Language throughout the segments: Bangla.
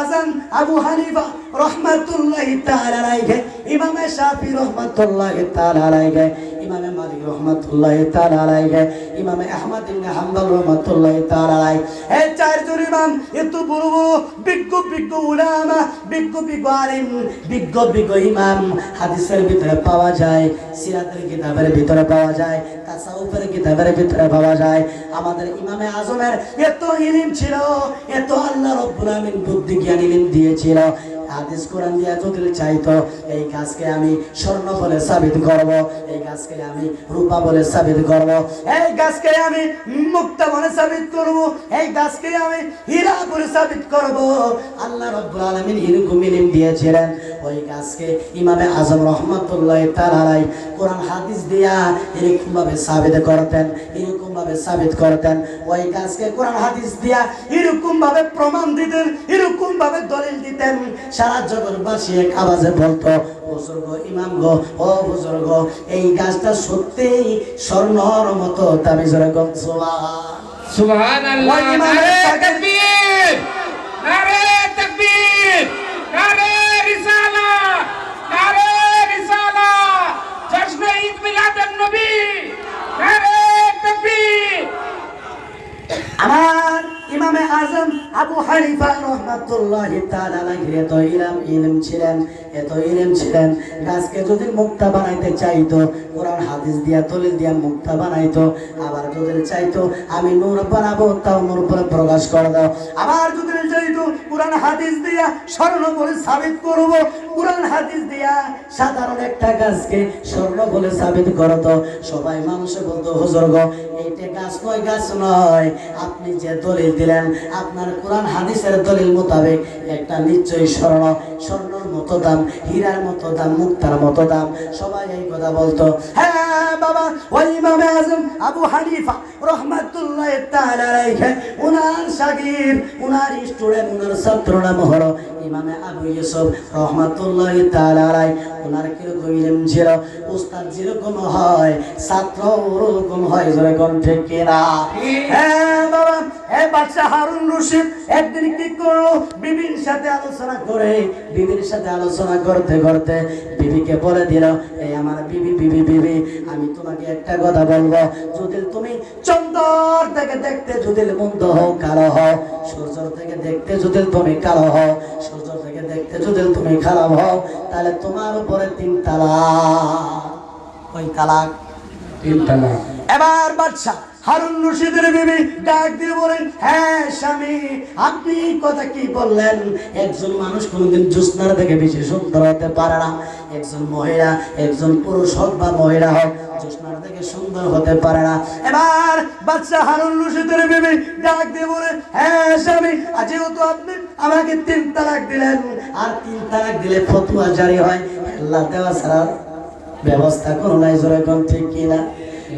আজম আবু হানিফা রহমাতুল্লাহ তাআলা আলাইহি ইমামে শাফি রহমাতুল্লাহ তাআলা আলাইহি। ইমামে মালিক রহমাতুল্লাহ তাআলা আলাইহি, ইমামে আহমদ ইবনে হাম্বল রহমাতুল্লাহ তাআলা আলাইহি। এই চারজন ইমাম, এত বড় বড়, বিজ্ঞ বিজ্ঞ উলামা, বিজ্ঞ বিজ্ঞ আলিম, বিজ্ঞ বিজ্ঞ ইমাম হাদিসের ভিতরে পাওয়া যায়, সিরাতের কিতাবের ভিতরে পাওয়া যায়, তাসাউফের কিতাবের ভিতরে পাওয়া যায়। আমাদের ইমামে আজমের এত ইলিম ছিল, এত আল্লাহ রব্বুল আমিন বুদ্ধি জ্ঞান ইলিম দিয়েছিল। হাদিস কোরআন দিয়ে যদি চাইতো এই গাছকে আমি স্বর্ণ বলে সাবিত করব, এই গাছকে আমি রূপা বলে সাবিত করব, এই গাছকে আমি মুক্তা বলে সাবিত করব, এই গাছকে আমি হীরা বলে সাবিত করব। আল্লাহ রব্বুল আলামিন এরকম ইলম দিয়েছিলেন, ওই গাছকে ইমামে আজম রহমাতুল্লাহ তাআলাই কোরআন, হাদিস দিয়া এরকম ভাবে সাবিত করতেন এরকম ভাবে সাবিত করতেন, ওই গাছকে কোরআন, হাদিস দিয়া এরকম ভাবে প্রমাণ দিতেন এরকম ভাবে দলিল দিতেন। সারা জগৎবাসী এক আওয়াজে বলতো বুজুর্গ ইমাম গো ও বুজুর্গ এই গাছটা সত্যিই স্বর্ণর মতো দামি জোরে গম সুবহান। আল্লাহ ওই ইমামের নারে সাথে- তাকবীর নারে তাকবীর নারে রিসালা নারে রিসালা জশ্ন ঈদ মিলাদুন নবী নারে তাকবীর আমার ইমামে আজম আবু হানিফা রহমাতুল্লাহ তাআলা এত ইলম ইলম ছিলেন, এত ইলম ছিলেন। গাছকে যদি মুক্তা বানাইতে চাইতো, কোরআন, হাদিস দিয়া, দলিল দিয়া মুক্তা বানাইতো, আবার যদি চাইতো, আমি নূর বানাবো, তাও নূর পরে প্রকাশ করে দাও। আবার যদি কোরআন হাদিস দিয়া স্বর্ণ বলে সাবিত করব। কোরআন হাদিস দিয়া সাধারণ একটা গাছকে স্বর্ণ বলে সাবিত করতো সবাই মানুষে বলতো, হুজুর গো, এইটা গাছ নয় গাছ নয়। আপনি যে দলিল দিলেন, আপনার কোরআন হাদিসের দলিল মোতাবেক একটা নিশ্চয়ই স্বর্ণ। স্বর্ণর মতো দাম, হীরার মতো দাম, মুক্তার মতো দাম। সবাই এই কথা বলতো। হ্যাঁ বাবা ওই ইমামে আজম আবু হানিফা রহমাতুল্লাহ উনার শাগির উনার স্টুডেন্ট, উনার ছাত্র নাম হলো ইমামে আবু ইউসুফ রহমাতুল্লাহ উনার কীরকম ছিল? উস্তাদ যেরকম হয়, ছাত্র ওরকম হয়, যেরকম বাবা বাচ্চা হারুন রশিদ, একদিন কি করল? বিবির সাথে আলোচনা করে, বিবির সাথে আলোচনা করতে করতে বিবিকে বলে দিল, এই আমার বিবি বিবি বিবি, আমি তোমাকে একটা কথা বলব। যদি তুমি চন্দর থেকে দেখতে যদি মন্দ হও কালো হও। সূর্য থেকে দেখতে যদি তুমি কালো হও সূর্য থেকে দেখতে যদি তুমি খারাপ হও তাহলে তোমার উপরে তিন তালা ওই তালাক। তিন তালাক। এবার বাচ্চা হারুন রশিদের বিবি ডাক দিয়ে বলেন হ্যাঁ স্বামী, আপনি কথা কি বললেন? একজন মানুষ কোনোদিন জোৎস্নার থেকে বেশি সুন্দর হতে পারে না। একজন মহিলা, একজন পুরুষ হোক বা মহিলা হোক জোৎস্নার থেকে সুন্দর হতে পারে না। এবার বাচ্চা হারুন রশিদের বিবি ডাক দিয়ে বলে হ্যাঁ স্বামী যেহেতু আপনি আমাকে তিন তালাক দিলেন, আর তিন তালাক দিলে ফতুয়া জারি হয়, আল্লাহ দেওয়া ছাড়া ব্যবস্থা কোনো নাই জোরে কোন ঠিক কিনা?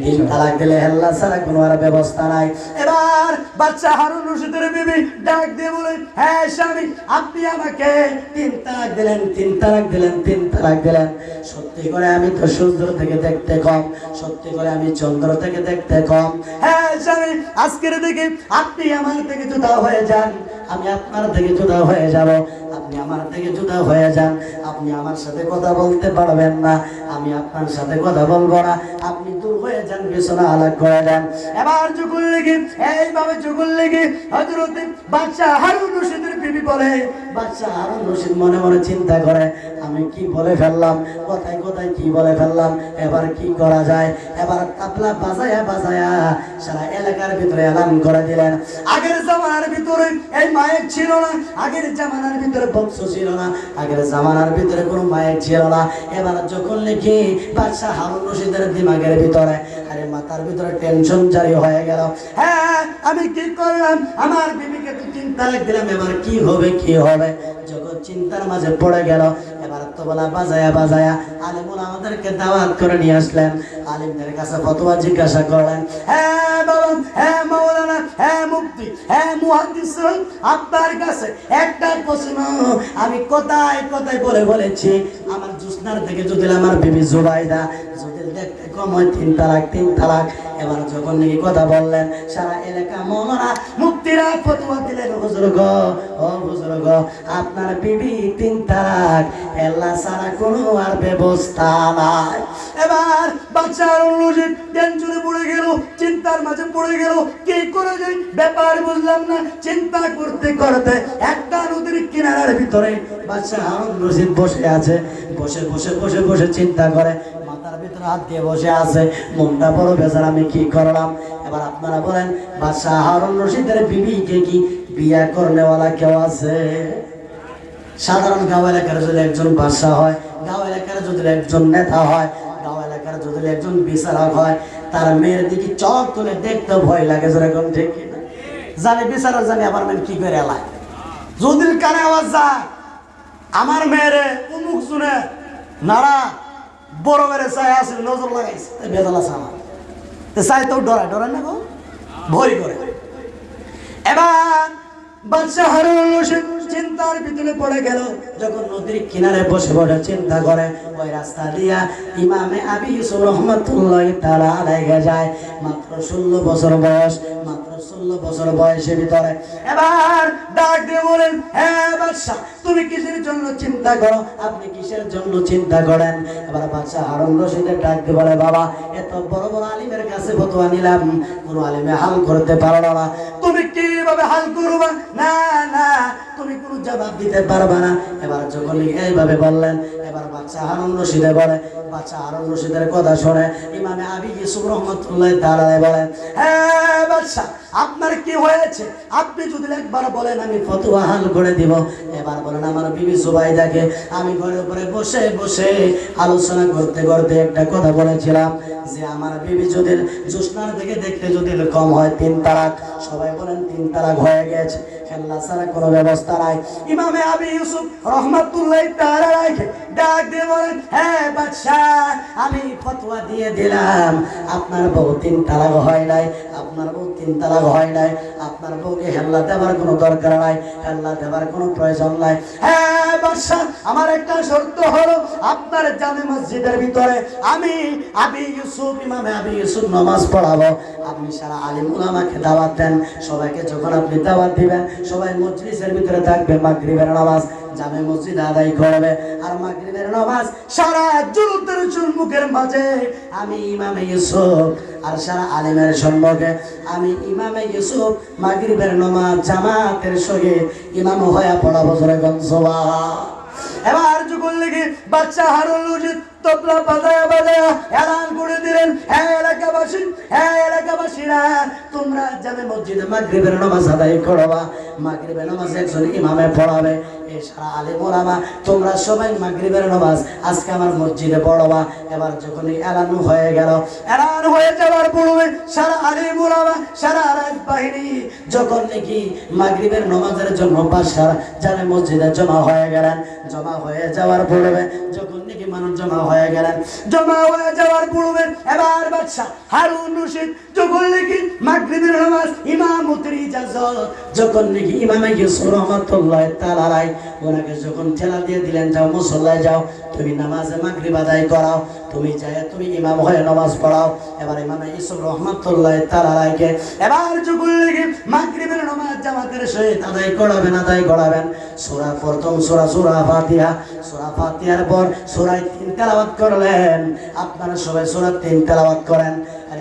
তিন তালাক দিলে হেল্লা ছাড়া কোনো আর ব্যবস্থা নাই। এবার বাচ্চা হারুন রশিদের বিবি ডাক দিয়ে বলে হ্যাঁ স্বামী, আপনি আমাকে তিন তালাক দিলেন, তিন তালাক দিলেন, তিন তালাক দিলেন। সত্যি করে আমি তো সূর্য থেকে দেখতে কম, সত্যি করে আমি চন্দ্র থেকে দেখতে কম। হ্যাঁ স্বামী, আজকের দিকে আপনি আমার থেকে জুদা হয়ে যান। আমি আপনার থেকে জুদা হয়ে যাব, আপনি আমার থেকে জুদা হয়ে যান। আপনি আমার সাথে কথা বলতে পারবেন না, আমি আপনার সাথে কথা বলব না। আপনি বাচ্চা বাচ্চা মনে মনে চিন্তা করে, আমি কি বলে ফেললাম? কোথায় কোথায় কি বলে ফেললাম? এবার কি করা যায়? এবার তাবলা বাজায়া বাজায়া সারা এলাকার ভিতরে এলান করে দিলেন। আগের জামানার ভিতরে এই মায়ের ছিল না, আগের জামানার ভিতরে বংশ ছিল না, আগের জামানার ভিতরে কোনো মায়ের ছিল না। এবার যখন লিখি বাদশাহ হারুন রশিদের দিমাগের ভিতরে মাথার ভিতরে টেনশন জারি হয়ে গেল। হ্যাঁ আমি কি করলাম? আমার বিবিকে তো চিন্তা দিলাম এবার কি হবে কি হবে? জগৎ চিন্তার মাঝে পড়ে গেল। এবার তো বলা বাজায়া বাজায়া আলিমুল আমাদেরকে দাওয়াত করে নিয়ে আসলেন। আলিমদের কাছে ফতোয়া জিজ্ঞাসা করলেন হ্যাঁ বাবা হ্যাঁ মৌলানা হ্যাঁ মুক্তি হ্যাঁ মুহাদ্দিস আপনার কাছে একটা প্রশ্ন আমি কোথায় কোথায় বলে বলেছি? আমার জুসনার থেকে যদি আমার বিবি জুবাইদা যদি দেখতে কম হয়, তিন তালাক তিন তালাক। এবার যখন নাকি কথা বললেন, সারা এলাকা মনরা মুক্তিরা ফতুয়া দিলেন, হুজুর ও হুজুর আপনার বিবি তিন তালাক, এল্লা সারা কোনো আর ব্যবস্থা নাই। এবার বাচ্চার অনুযায়ী টেনশনে পড়ে গেল, চিন্তার মাঝে পড়ে গেল, কি করে যাই ব্যাপার বুঝলাম না, চিন্তা করতে করতে একটা নদীর কিনারার ভিতরে বাচ্চা হারুন রশিদ বসে আছে, বসে বসে বসে বসে চিন্তা করে, মাথার ভিতরে হাত দিয়ে বসে আছে, মনটা বড় বেজার, আমি কি করলাম? এবার আপনারা বলেন, বাদশাহ হারুন রশিদের বিবিকে কি বিয়া করনেওয়ালা কেউ আছে? সাধারণ গাঁও এলাকার যদি একজন বাদশা হয়, গাঁও এলাকার যদি একজন নেতা হয়, গাঁও এলাকার যদি একজন বিচারক হয়, তার মেয়ের দিকে চক তুলে দেখতে ভয় লাগে যেরকম, ঠিক জানে বিচারক জানে, আমার মেয়ে কি করে এলায়? যদি কানে আওয়াজ যায়, আমার মেয়েরে উমুক শুনে নাড়া, বড় মেরে চাই আসলে নজর লাগাইছে বেজাল আছে আমার। তো না গো? ভয় করে। এবার চিন্তার ভিতরে পড়ে গেল, যখন নদীর কিনারে বসে বসে চিন্তা করে, ওই রাস্তা দিয়া ইমামে মাত্র ষোলো বছর বয়স কোনো আলিমে হাল করতে পারল না তুমি কীভাবে হাল করবা? না না, তুমি কোনো জবাব দিতে পারবা না। এবার যখন এইভাবে বললেন, এবার বাচ্চা হারুন রশিদে বলে বাচ্চা হারুন রশিদের কথা শুনে ইমামে আবি ইউসুফ রহমতুল্লাহ তাআলা বলেন হ্যাঁ বাচ্চা আপনার কি হয়েছে? আপনি যদি একবার বলেন, আমি ফতোয়া হাল করে দিব। এবার বলেন, আমার বিবি সুবাইদাকে আমি ঘরের উপরে বসে বসে আলোচনা করতে করতে একটা কথা বলেছিলাম যে, আমার বিবি যদি জোসনার থেকে দেখতে যদি কম হয়, তিন তারাক সবাই বলেন, তিন তারাক হয়ে গেছে। খেলনা ছাড়া কোনো ব্যবস্থা নাই। ইমামে আবি ইউসুফ রহমাতুল্লাহ তাআলা রাখে ডাক দিয়ে বলেন হ্যাঁ আমি ফতোয়া দিয়ে দিলাম। আপনার বউ তিন তালাক হয় নাই। আপনার বউ তিন তালাক হয় নাই। আপনার বউকে হেল্লা দেওয়ার কোনো দরকার নাই, হেল্লা দেওয়ার কোনো প্রয়োজন নাই। হ্যাঁ বাদশাহ, আমার একটা শর্ত হলো, আপনার জামে মসজিদের ভিতরে আমি আবি ইউসুফ, ইমামে আবি ইউসুফ নামাজ পড়াবো। আপনি সারা আলিম উলামাকে দাওয়াত দেন। সবাইকে যখন আপনি দাওয়াত দিবেন, সবাই মজলিসের ভিতরে থাকবে, মাগরিবের নামাজ। জামে মসজিদ আদায় করবে আর মাগরিবের নামাজ সারা জুলুতের চুলমুখের মাঝে। আমি ইমামে ইউসুফ, আর সারা আলিমের সম্মুখে আমি ইমামে ইউসুফ মাগরিবের নামাজ জামাতের সঙ্গে ইমাম হয়ে পড়াবো জোরে গঞ্জবা এবার যখন লেগে বাচ্চা হারুন রশিদ তবলা বাজায়া বাজায়া এলান করে দিলেন হ্যাঁ এলাকাবাসী হ্যাঁ এলাকাবাসীরা, তোমরা যাবে মসজিদে মাগরিবের নামাজ আদায় করবা। মাগরিবের নামাজ একজন ইমামে পড়াবে। তোমরা সবাই নামাজ। আজকে আমার মসজিদে পড়বা এবার যখন এলান হয়ে গেল, এলান হয়ে যাওয়ার পূর্বে সারা সারা বাহিনী যখন নাকি নামাজের জন্য বাসার জানে মসজিদে জমা হয়ে গেলেন, জমা হয়ে যাওয়ার পূর্বে যখন নাকি মানুষ জমা হয়ে গেলেন, জমা হয়ে যাওয়ার পূর্বে এবার বাদশা হারুন রশিদ যখন নাকি মাগরিবের নামাজ ইমামতির যখন নাকি ইমামে ইউসুফ ওনাকে যখন ঠেলা দিয়ে দিলেন, যাও মুসল্লায় যাও, তুমি নামাজে মাগরিব আদায় করাও, তুমি যায়, তুমি ইমাম হয়ে নামাজ পড়াও। এবার ইমামে ইউসুফ রহমাতুল্লাহ তাআলাকে এবার যখন নাকি মাগরিবের নামাজ জামাতের সহিত আদায় করাবেন আদায় করাবেন। সূরা প্রথম সূরা সূরা ফাতিহা, সূরা ফাতিহার পর সূরা তিন তেলাওয়াত করলেন। আপনারা সবাই সূরা তিন তেলাওয়াত করেন।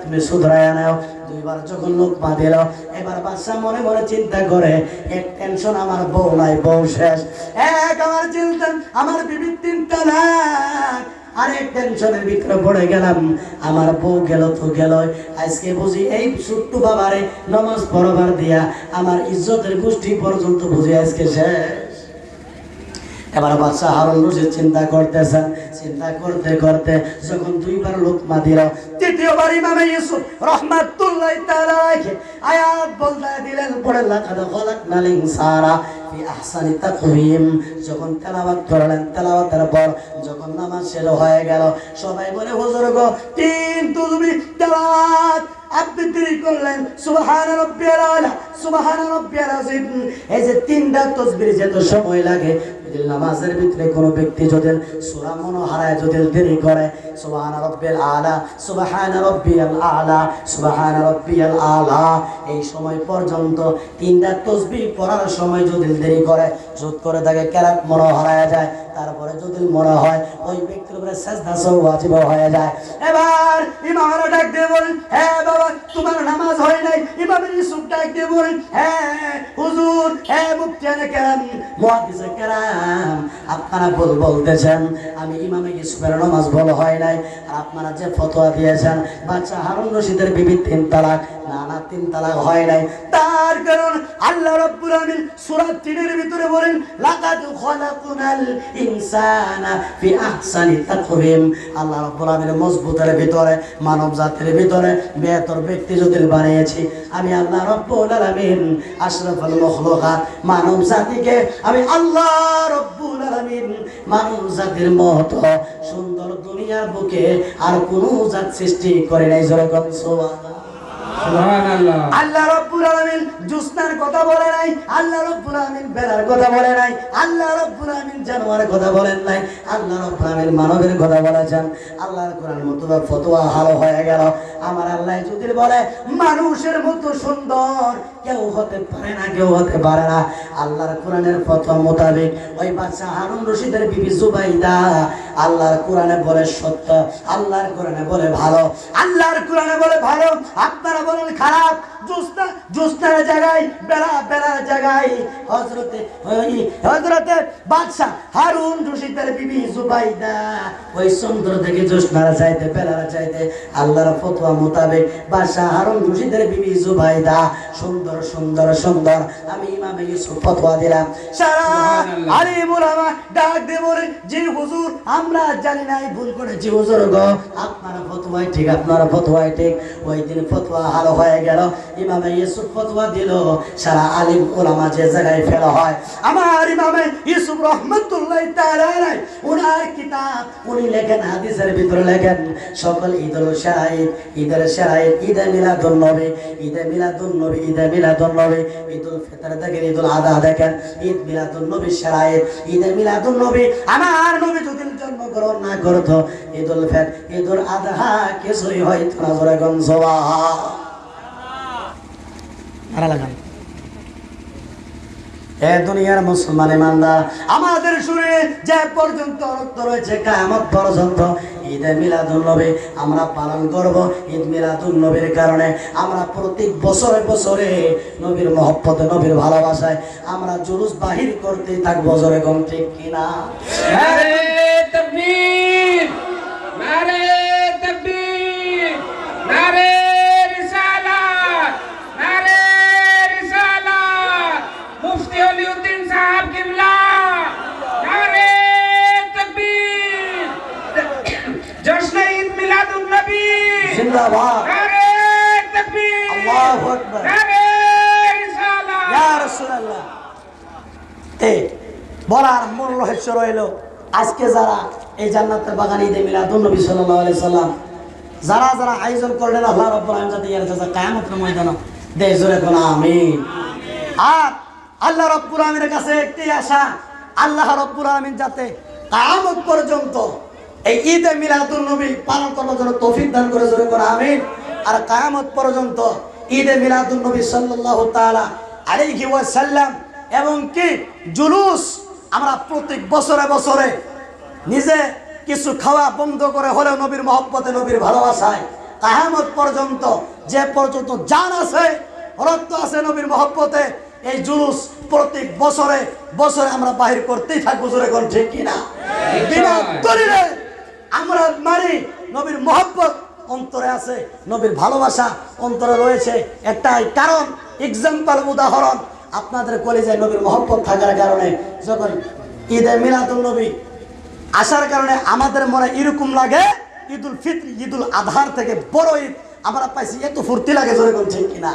তুমি নাও দুইবার যখন লোক এবার বাচ্চা মনে মনে চিন্তা করে, এক টেনশন আমার বউ নাই, বউ শেষ। এক আমার চিন্তা আমার বিবি তিনটা লাখ। আরেক টেনশনের ভিতরে পড়ে গেলাম। আমার বউ গেল তো গেল আজকে বুঝি এই ছোট্ট বাবারে নমাজ পড়বার দিয়া আমার ইজ্জতের গোষ্ঠী পর্যন্ত বুঝি আজকে শেষ। এবার বাচ্চা হারুন রশিদ চিন্তা করতেছেন চিন্তা করতে করতে যখন দুইবার লোকমা দিল তৃতীয়বার ইমামে ইউসুফ রহমাতুল্লাহ তাআলা আলাইহি আয়াত দিলেন, পড়ে লাকাদ ফি আহসানি তাকওয়িম। যখন তেলাওয়াত করলেন, তেলাওয়াতের পর যখন নামাজ শেষ হয়ে গেল, সবাই বলে, হুজুর গো, তিন তুমি তেলাওয়াত আবৃত্তি করলেন সুবহান রাব্বিয়াল আলা রাব্বিয়াল এই যে তিনটা তাসবিহ যেত সময় লাগে নামাজের ভিতরে কোনো ব্যক্তি যদি সূরা মনে হারায় যদি দেরি করে, সুবহান রাব্বিয়াল আলা, সুবহান রাব্বিয়াল আলা, সুবহান রাব্বিয়াল আলা, এই সময় পর্যন্ত তিনটা তাসবিহ পড়ার সময় যদি দেরি করে জোত করে তাকে কেরাত মনে হারায় যায়, তারপরে যদি মনে হয় ওই ব্যক্তির উপরে সেজদা সহ ওয়াজিব হয়ে যায়, এবার ইমামরা ডাক দিয়ে বলেন হ্যাঁ বাবা, তোমার নামাজ হয় নাই? ইমাম ইউসুফ ডাক দিয়ে বলেন হ্যাঁ হুজুর হ্যাঁ মুফতিয়ানে কেরাম মুহাদ্দিসে কেরাম আপনারা বল বলতেছেন। আমি ইমাম ইউসুফের নামাজ ভালো হয় নাই। আর আপনারা যে ফতোয়া দিয়েছেন, বাচ্চা হারুন রশিদের বিবি তিন তালাক না না তিন তালাক হয় নাই। তার কারণ আল্লাহ রাব্বুল আলামিন সূরা 3 এর ভিতরে বলেন, লাকাদ খলাকুনাল ইনসানা ফি আহসানি তাকওয়িম। আল্লাহ রাব্বুল আলামিন মজবুতের ভিতরে মানব জাতির ভিতরে বেহতর ব্যক্তি যদি বানিয়েছি, আমি আল্লাহ রাব্বুল আলামিন আশরাফুল মখলুকাত মানব জাতিকে আমি আল্লাহ রাব্বুল আলামিন মানব জাতির মত সুন্দর দুনিয়ার বুকে আর কোনো জাত সৃষ্টি করে নাই, জোরে সোয়া মানবের কথা বলেছেন। আল্লাহর কোরআন ফতোয়া হালো হয়ে গেল। আমার আল্লাহ যদি বলে, মানুষের মতো সুন্দর কেউ হতে পারে না, কেউ হতে পারে না। আল্লাহর কোরআনের ফতোয়া মোতাবেক ওই বাচ্চা হারুন রশিদের বিবি জুবাইদা আল্লাহর কোরআনে বলে সত্য, আল্লাহর কোরআনে বলে ভালো, আল্লাহর কোরআনে বলে ভালো। আপনারা বলেন খারাপ জোস্তা জোস্তার জায়গায় বেড়া বেড়ার জায়গায়। হজরতে হজরতে বাদশাহ হারুন রশিদের বিবি জুবাইদা, ওই সুন্দর থেকে জোস্তার চাইতে বেড়ার চাইতে আল্লাহর ফতোয়া মোতাবেক বাদশাহ হারুন রশিদের বিবি জুবাইদা সুন্দর সুন্দর সুন্দর। আমি ইমামে ইউসুফ ফতোয়া দিলাম। সারা সুবহানাল্লাহ। আলিম উলামা ডাক দিয়ে বলে যে হুজুর আমরা জানি নাই ভুল করেছি হুজুর গো। আপনার ফতোয়াই ঠিক আপনার ফতোয়াই ঠিক। ওই দিন ফতোয়া ভালো হয়ে গেল। ইমামে ইউসুফ ফতোয়া দিল। সারা আলিম উলামা যে জায়গায় ফেলা হয়। আমার ইমামে ইউসুফ রহমতুল্লাহ তাআলা উনার কিতাব উনি লেখেন হাদিসের ভিতরে লেখেন সকল ঈদুল শারাইদ ঈদের শারাইদ ঈদে মিলাদুন নবী ঈদে মিলাদুন নবী ঈদে মিলাদুন নবী, ঈদুল ফিতর দেখেন, ঈদুল আদা দেখেন, ঈদ মিলাদুন নবী শারাইদ ঈদে মিলাদুন নবী, আমার নবী যদি জন্মগ্রহণ না করতো, ঈদুল ফিতর, ঈদুল আদহা কিছুই হয়তো না, জোরে গঞ্জবা আরে লাগান। এ দুনিয়ার মুসলমান ইমানদার, আমাদের শুনে যে পর্যন্ত রক্ত রয়েছে কায়ামত পর্যন্ত, ঈদে মিলাদুল নবী আমরা পালন করব ঈদ মিলাদুল নবীর কারণে। আমরা প্রত্যেক বছরে বছরে নবীর মহব্বতে, নবীর ভালোবাসায় আমরা জুলুস বাহির করতে থাকব, জোরে কম ঠিক কিনা? নারে তাকবীর নারে তাকবীর, নারে রিসালাত নারে রিসালাত মুফতি অলিউদ্দিন সাহেব কিবলা নারে তাকবীর জশ্ন ঈদ মিলাদুন নবী জিন্দাবাদ। আল্লাহু আকবার। ইয়া রাসূলুল্লাহ। বলার মূল রহস্য রইল আজকে যারা এই জান্নাতের বাগান ঈদে মিলাদুন নবী সাল্লাল্লাহু আলাইহি সাল্লাম যারা যারা আয়োজন করলেন আল্লাহ রাব্বুল আলামিন যাতে ইয়ার যাতে কিয়ামতের ময়দানে দেশ জুড়ে কোন আমিন। আর আল্লাহ রাব্বুল আলামিনের কাছে একটি আশা আল্লাহ রাব্বুল আলামিন যাতে কিয়ামত পর্যন্ত এই ঈদে মিলাদুন নবী পালন করার জন্য তৌফিক দান করে জোরে করে আমিন। আর কিয়ামত পর্যন্ত ঈদে মিলাদুন নবী সাল্লাল্লাহু তাআলা আলাইহি ওয়াসাল্লাম এবং কি জুলুস আমরা প্রত্যেক বছরে বছরে নিজে কিছু খাওয়া বন্ধ করে হলেও নবীর মহব্বতে নবীর ভালোবাসায় কাহামত পর্যন্ত যে পর্যন্ত জান আছে রক্ত আছে নবীর মহব্বতে এই জুলুস প্রত্যেক বছরে বছরে আমরা বাহির করতেই থাকব জোরে কোন ঠিক কিনা? বিনা দলিলে আমরা মারি নবীর মহব্বত অন্তরে আছে নবীর ভালোবাসা অন্তরে রয়েছে। একটাই কারণ এক্সাম্পল উদাহরণ আপনাদের কলেজে নবীর মহব্বত থাকার কারণে যখন ঈদে মিলাদুল নবী আসার কারণে আমাদের মনে এরকম লাগে ঈদুল ফিত্র ঈদুল আধার থেকে বড় ঈদ আমরা পাইছি এত ফুর্তি লাগে জোরে কোন? ঠিক। কিনা